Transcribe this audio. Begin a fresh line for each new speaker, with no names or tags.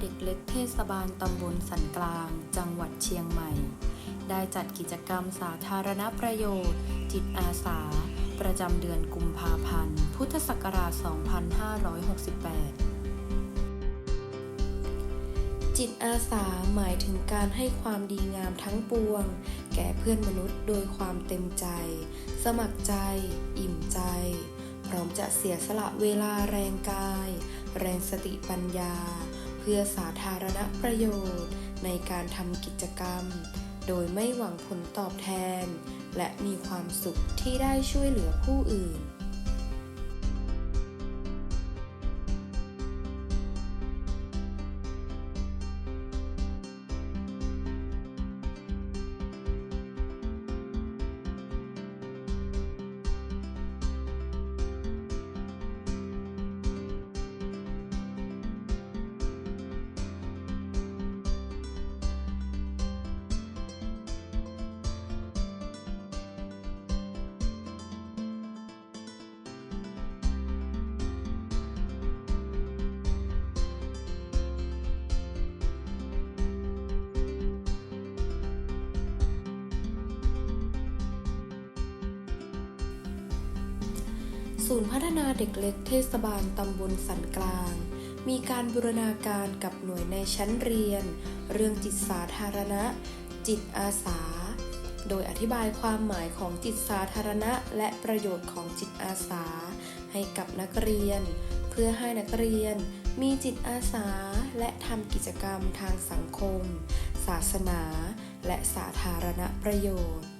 เด็กเล็กเทศบาลตำบลสันกลาง จังหวัดเชียงใหม่ ได้จัดกิจกรรมสาธารณประโยชน์ จิตอาสา ประจำเดือนกุมภาพันธ์ พุทธศักราช 2568จิตอาสาหมายถึงการให้ความดีงามทั้งปวง แก่เพื่อนมนุษย์โดยความเต็มใจ สมัครใจ อิ่มใจ พร้อมจะเสียสละเวลาแรงกาย แรงสติปัญญา เพื่อสาธารณประโยชน์ในการทำกิจกรรม โดยไม่หวังผลตอบแทน และมีความสุขที่ได้ช่วยเหลือผู้อื่น ศูนย์พัฒนาเด็กเล็กเทศบาลตำบลสันกลาง มีการบูรณาการกับหน่วยในชั้นเรียน เรื่องจิตสาธารณะ จิตอาสา โดยอธิบายความหมายของจิตสาธารณะ และประโยชน์ของจิตอาสา ให้กับนักเรียน เพื่อให้นักเรียน มีจิตอาสาและทำกิจกรรมทางสังคม ศาสนา และสาธารณประโยชน์